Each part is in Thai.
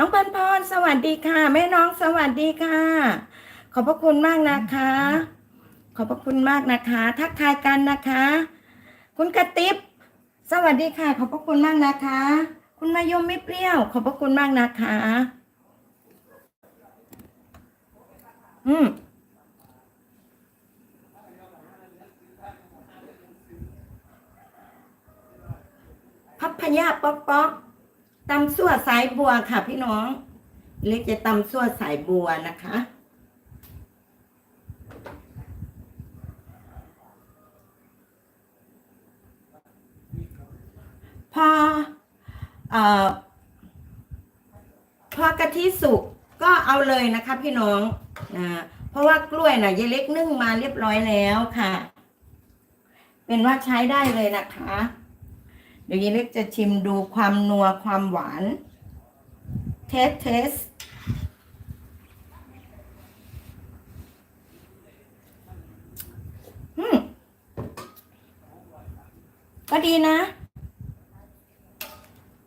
น้องปันพรสวัสดีค่ะ แม่น้องสวัสดีค่ะ ขอบพระคุณมากนะคะ ขอบพระคุณมากนะคะ ทักทายกันนะคะ คุณกระติบสวัสดีค่ะ ขอบพระคุณมากนะคะ คุณมายมไม่เปรี้ยว ขอบพระคุณมากนะคะ อืมพับพยาป๊อกป๊อก ตำซั่วสายบัวค่ะพี่น้อง เล็กจะตำซั่วสายบัวนะคะ พออพอกะทิสุกก็เอาเลยนะคะพี่น้องนะเพราะว่ากล้วยนะ่ะยายเล็กนึ่งมาเรียบร้อยแล้วค่ะ เป็นว่าใช้ได้เลยนะคะ เดี๋ยวยายเล็กจะชิมดูความนัวความหวาน เทสเทสก็ดีนะ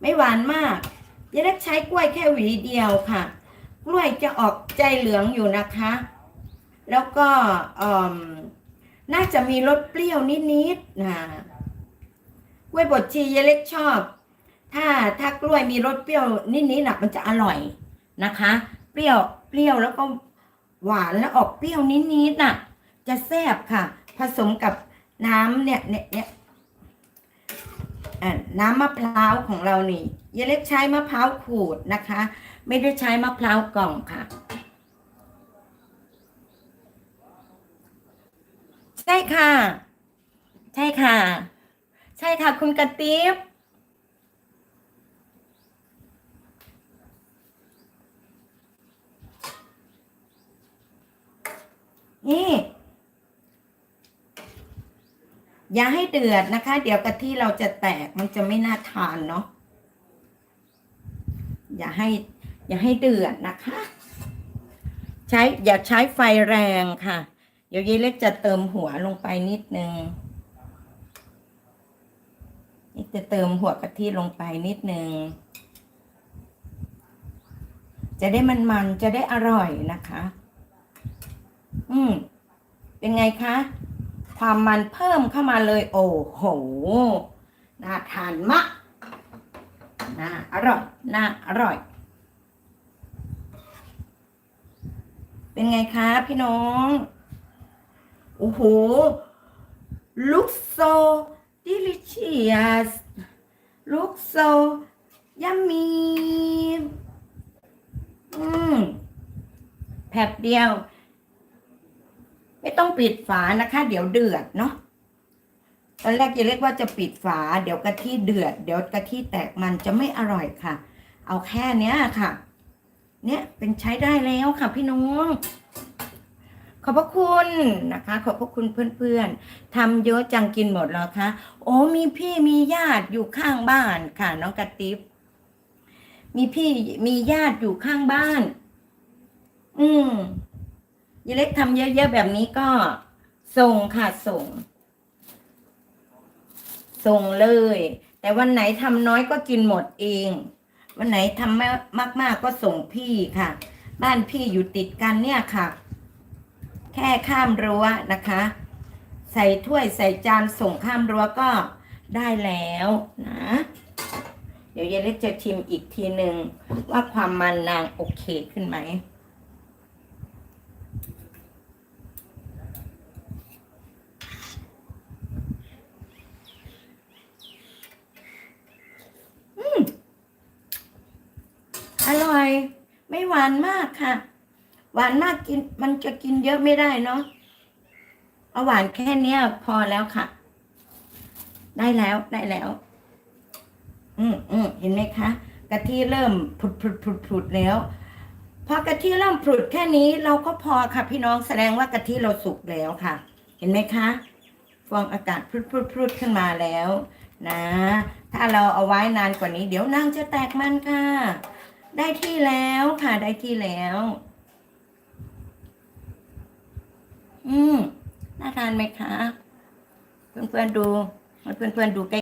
ไม่หวานมากยายเล็กใช้กล้วยแค่หวีเดียวค่ะ กล้วยจะออกใจเหลืองอยู่นะคะ แล้วก็น่าจะมีรสเปรี้ยวนิดๆนะ กล้วยบดชียายเล็กชอบ ถ้าถ้ากล้วยมีรสเปรี้ยวนิดๆน่ะมันจะอร่อยนะคะ เปรี้ยวเปรี้ยวแล้วก็หวานแล้วออกเปรี้ยวนิดๆน่ะ จะแซ่บค่ะ ผสมกับน้ำเนี่ยเนี่ยเนี่ยน้ำมะพร้าวของเรานี่ยายเล็กใช้มะพร้าวขูดนะคะ ไม่ได้ใช้มะพร้าวกล่องค่ะใช่ค่ะ ใช่ค่ะ ใช่ค่ะ คุณกระติบนี่ อย่าให้เดือดนะคะ เดี๋ยวกะทิเราจะแตกมันจะไม่น่าทานเนาะอย่าให้ อย่าให้เดือดนะคะ ใช้อย่าใช้ไฟแรงค่ะ เดี๋ยวยายเล็กจะเติมหัวลงไปนิดนึง นี่จะเติมหัวกะทิลงไปนิดนึง จะได้มันๆ จะได้อร่อยนะคะ อืม เป็นไงคะ ความมันเพิ่มเข้ามาเลย โอ้โห น่าทานมาก น่าอร่อย น่าอร่อย เป็นไงคะพี่น้อง โอ้โห looks so delicious looks so yummy อืมแผบเดียว ไม่ต้องปิดฝานะคะ เดี๋ยวเดือดเนาะตอนแรกจะเรียกว่าจะปิดฝา เดี๋ยวกะทิเดือด เดี๋ยวกะทิแตกมันจะไม่อร่อยค่ะ เอาแค่เนี้ยค่ะ เนี่ยเป็นใช้ได้แล้วค่ะพี่น้อง ขอบพระคุณนะคะ ขอบพระคุณเพื่อนๆทำเยอะจังกินหมดแล้วคะโอ้มีพี่มีญาติอยู่ข้างบ้านค่ะ น้องกระติบมีพี่มีญาติอยู่ข้างบ้าน อืมยายเล็กทำเยอะๆแบบนี้ก็ ส่งค่ะส่ง ส่งเลย แต่วันไหนทำน้อยก็กินหมดเอง วันไหนทำมากๆก็ส่งพี่ค่ะ บ้านพี่อยู่ติดกันเนี่ยค่ะ ค่ข้ามรั้วนะคะ ใส่ถ้วยใส่จานส่งข้ามรั้วก็ได้แล้วนะ เดี๋ยวยายเล็กจะชิมอีกทีหนึ่งว่าความมันนางโอเคขึ้นไหมอร่อย ไม่หวานมากค่ะ หวานมากกิน มันจะกินเยอะไม่ได้เนาะเอาหวานแค่เนี้ย พอแล้วค่ะ ได้แล้วได้แล้ว อืมอืมเห็นไหมคะกะทิเริ่มผุดผุดผุดผุดแล้วพอกะทิเริ่มผุดแค่นี้เราก็พอค่ะ พี่น้องแสดงว่ากะทิเราสุกแล้วค่ะ เห็นไหมคะฟองอากาศพรุดพรุดพรุดขึ้นมาแล้ว นะ ถ้าเราเอาไว้นานกว่านี้ เดี๋ยวนางจะแตกมันค่ะ ได้ที่แล้วค่ะได้ที่แล้ว อืมน่าทานไหมคะ เพื่อนๆดูเพื่อนๆดูใกล้